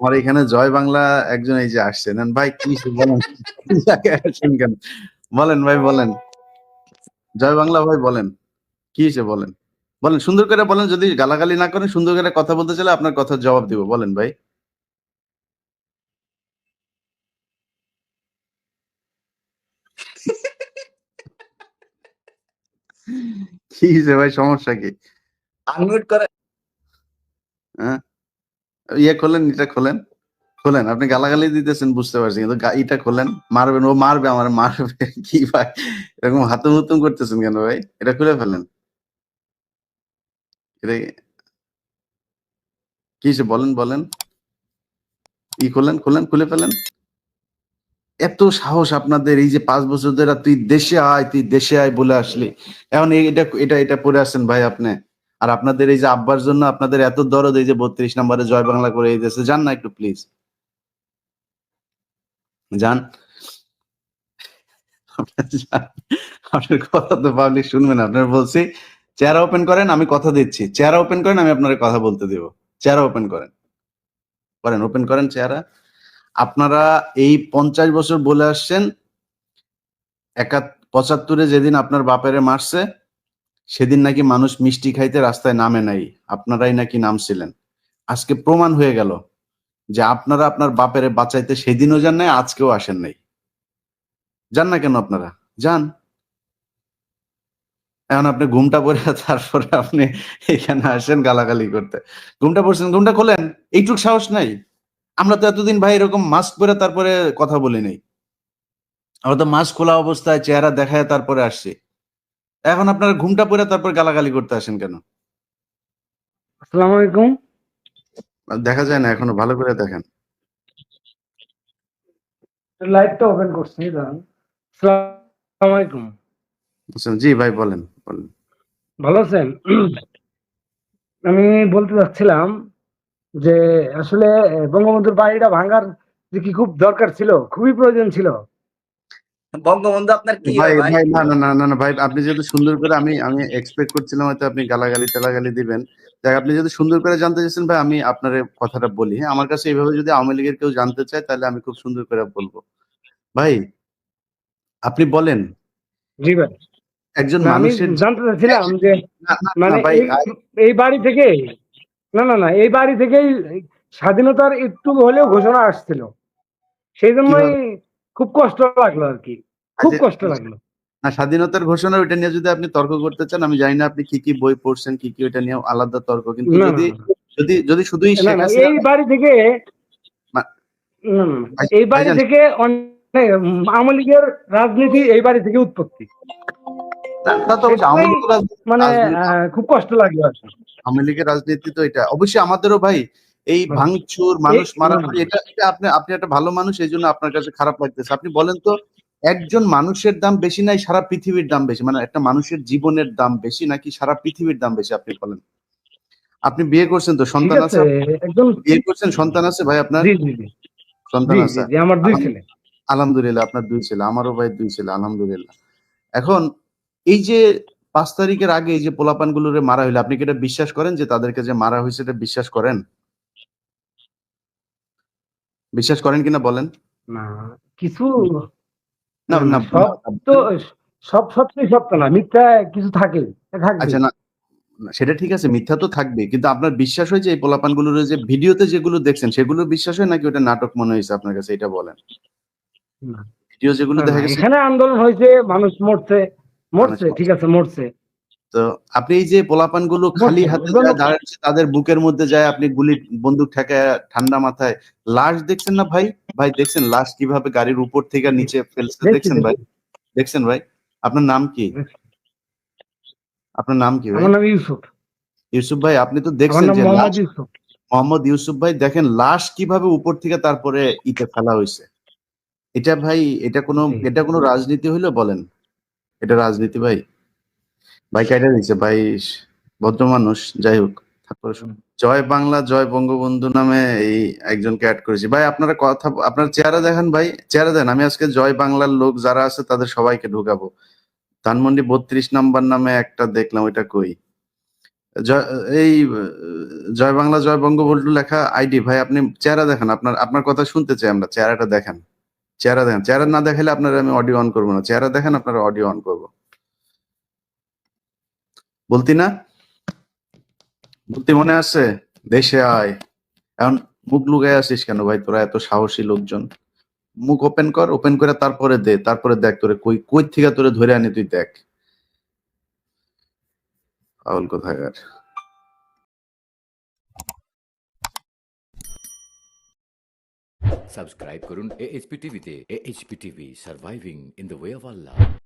আমার এখানে জয় বাংলা একজন এই যে আসছেন ভাই কি বলেন? কেন? বলেন ভাই বলেন। জয় বাংলা ভাই বলেন। কি হয়েছে বলেন? বলেন সুন্দর করে বলেন যদি গালাগালি না করেন সুন্দর করে কথা বলতে চাইলে আপনার কথার জবাব দিব। বলেন ভাই। কি হয়েছে ভাই সমস্যা কি? আনমিউট করে হ্যাঁ? ইয়ে খোলেন, এটা খোলেন। খোলেন, আপনি গালাগালি দিতেছেন, বুঝতে পারছি, কিন্তু ইটা খোলেন, মারবেন, ও মারবে, আমার মারবে, কি ভাই এরকম হাতুম হুতুম করতেছেন কেন ভাই? এটা খুলে ফেলেন। এটা কি বলেন বলেন। ই খোলেন খোলেন, খুলে ফেলেন। এত সাহস আপনাদের, এই যে পাঁচ বছর ধরে তুই দেশে আয়, তুই দেশে আয় বলে আসলি। এখন এটা এটা এটা পড়ে আসছেন ভাই আপনি। আর আপনাদের এই যে আব্বার জন্য আপনাদের এত দরদ, এই যে বত্রিশ নম্বরে জয় বাংলা করে দেশে যান না একটু প্লিজ যান। আপনারা কথা তো পাবলিক শুনবেন, আপনার বলছি চেহারা ওপেন করেন, আমি কথা দিচ্ছি। চেহারা ওপেন করেন, আমি আপনার কথা বলতে দেব। চেহারা ওপেন করেন। করেন ওপেন করেন চেহারা আপনারা এই পঞ্চাশ বছর বলে আসছেন, একাত, পঁচাত্তরে যেদিন আপনার বাপেরে মারছে সেদিন নাকি মানুষ মিষ্টি খাইতে রাস্তায় নামে নাই, আপনারাই নাকি নামছিলেন। আজকে প্রমাণ হয়ে গেল যে আপনারা আপনার বাপেরে বাঁচাইতে সেদিনও যান নাই, আজকেও আসেন নাই। যান না কেন আপনারা? যান। এখন আপনি ঘুমটা পরে তারপরে আপনি এখানে আসেন গালাগালি করতে। ঘুমটা পড়ছেন, ঘুমটা খোলেন, এইটুক সাহস নাই। আমরা তো এতদিন ভাই এরকম মাস্ক পরে তারপরে কথা বলি নাই। আমরা তো মাস্ক খোলা অবস্থায়, চেহারা দেখায় তারপরে আসছি। এখন আপনারা ঘুমটা পরে তারপর গালাগালি করতে আসেন কেন? আসসালামু আলাইকুম দেখা যায় না এখনও ভালো করে দেখেন। লাইভটা ওপেন করছি দাঁড়ান। আসসালামু আলাইকুম আচ্ছা, জি ভাই বলেন বলেন। ভালো আছেন? আমি বলতে চাচ্ছিলাম যে আসলে বঙ্গবন্ধুর বাড়িটা ভাঙার যে কি খুব দরকার ছিল খুবই প্রয়োজন ছিল। বঙ্গবন্ধু আপনার কি ভাই ভাই? না না না না ভাই আপনি যেহেতু সুন্দর করে আমি আমি এক্সপেক্ট করছিলাম হয়তো আপনি গালাগালি তেলাগালি দিবেন। আপনি যদি সুন্দর করে জানতে চাইছেন ভাই আমি আপনার কথাটা বলি। হ্যাঁ আমার কাছে এইভাবে যদি আওয়ামী লীগের কেউ জানতে চায় তাহলে আমি খুব সুন্দর করে বলব। ভাই আপনি বলেন। জি ভাই। একজন আমি মানুষের জানতে চাচ্ছিলাম যে না, না, না, মানে এই বাড়ি থেকে না না না এই বাড়ি থেকেই স্বাধীনতার একটু হলেও ঘোষণা আসছিল। সেই জন্যই খুব কষ্ট লাগল আর কি। খুব আচ্ছা, কষ্ট লাগল। না স্বাধীনতার ঘোষণা ওইটা নিয়ে যদি আপনি তর্ক করতে চান আমি জানি না আপনি কি কি বই পড়ছেন কি কি ওইটা নিয়ে আলাদা তর্ক কিন্তু যদি যদি যদি শুধুই এই বাড়ি থেকে এই বাড়ি থেকে আওয়ামী লীগের রাজনীতি এই বাড়ি থেকে উৎপত্তি। মানে খুব কষ্ট লাগল। আওয়ামী লীগের রাজনীতি তো এটা। অবশ্যই আমাদেরও ভাই এই ভাঙচুর মানুষ মারামারি এটা এটা আপনি আপনি একটা ভালো মানুষ এই জন্য আপনার কাছে খারাপ লাগতেছে। আপনি বলেন তো একজন মানুষের দাম বেশি নাই সারা পৃথিবীর দাম বেশি? মানে একটা মানুষের জীবনের দাম বেশি নাকি সারা পৃথিবীর দাম বেশি আপনি বলেন? আপনি বিয়ে করছেন তো সন্তান আছে একদম বিয়ে করছেন সন্তান আছে ভাই আপনার? জি জি জি। সন্তান আছে? আমার দুই ছেলে। আলহামদুলিল্লাহ আপনার দুই ছেলে আমারও ভাই দুই ছেলে আলহামদুলিল্লাহ। এখন এই যে পাঁচ তারিখের আগে এই যে পোলাপান গুলোরে মারা হইল আপনি কি এটা বিশ্বাস করেন যে তাদেরকে যে মারা হয়েছে এটা বিশ্বাস করেন? বিশ্বাস করেন কিনা বলেন? না কিছু না না সব তো সব সত্যি সত্য না মিথ্যা কিছু থাকে আচ্ছা না সেটা ঠিক আছে মিথ্যা তো থাকবে কিন্তু আপনার বিশ্বাস হয় যে এই পোলাপানগুলোর যে ভিডিওতে যেগুলো দেখছেন সেগুলো বিশ্বাস হয় নাকি ওটা নাটক মনে হয়েছে আপনার কাছে এটা বলেন? ভিডিও যেগুলো দেখা গেছে এখানে আন্দোলন হয়েছে মানুষ মরছে মরছে। ঠিক আছে মরছে। তো আপনি এই যে পোলাপানগুলো খালি হাতে দাঁড়াচ্ছে তাদের বুকের মধ্যে যায় আপনি গুলি বন্দুক ঠেকায় ঠান্ডা মাথায় লাশ দেখছেন না ভাই? ভাই দেখছেন লাশ কীভাবে গাড়ির উপর থেকে নিচে ফেলছে? দেখছেন ভাই? দেখছেন ভাই? আপনার নাম কি? আপনার নাম কি ভাই? আমার নাম ইউসুফ। ইউসুফ ভাই আপনি তো দেখছেন যে মোহাম্মদ লাশ ইউসুফ। মোহাম্মদ ইউসুফ ভাই দেখেন লাশ কীভাবে উপর থেকে তারপরে ইতে ফেলা হয়েছে। এটা ভাই এটা কোনো এটা কোনো রাজনীতি হইল বলেন? এটা রাজনীতি ভাই? ভাই কাইটা দিচ্ছে ভাই ভদ্র মানুষ যাই হোক তারপরে জয় বাংলা জয় বঙ্গবন্ধু নামে এই একজনকে অ্যাড করেছি। ভাই আপনারা কথা আপনার চেহারা দেখেন ভাই চেহারা দেন। আমি আজকে জয় বাংলার লোক যারা আছে তাদের সবাইকে ঢুকাবো। ধানমন্ডি বত্রিশ নাম্বার নামে একটা দেখলাম ওইটা কই? জয়- এই জয় বাংলা জয় বঙ্গবন্ধু লেখা আইডি। ভাই আপনি চেহারা দেখেন আপনার আপনার কথা শুনতে চাই আমরা চেহারাটা দেখেন। চেহারা দেখেন চেহারা না দেখালে আপনার আমি অডিও অন করব না। চেহারা দেখেন আপনারা অডিও অন করব। বলতি না বলতি, মনে আছে? দেশে আয়। এখন মুখ লুকায় আসিস কেন ভাই? তোরা এত সাহসী লোকজন। মুখ ওপেন কর ওপেন করে তারপরে দে, তারপরে দেখ তোরে কই কই থেকে তোরে ধরে আনি তুই দেখ। পাগল কোথাকার। সাবস্ক্রাইব করুন এএইচপি টিভিতে AHP TV surviving in the way of Allah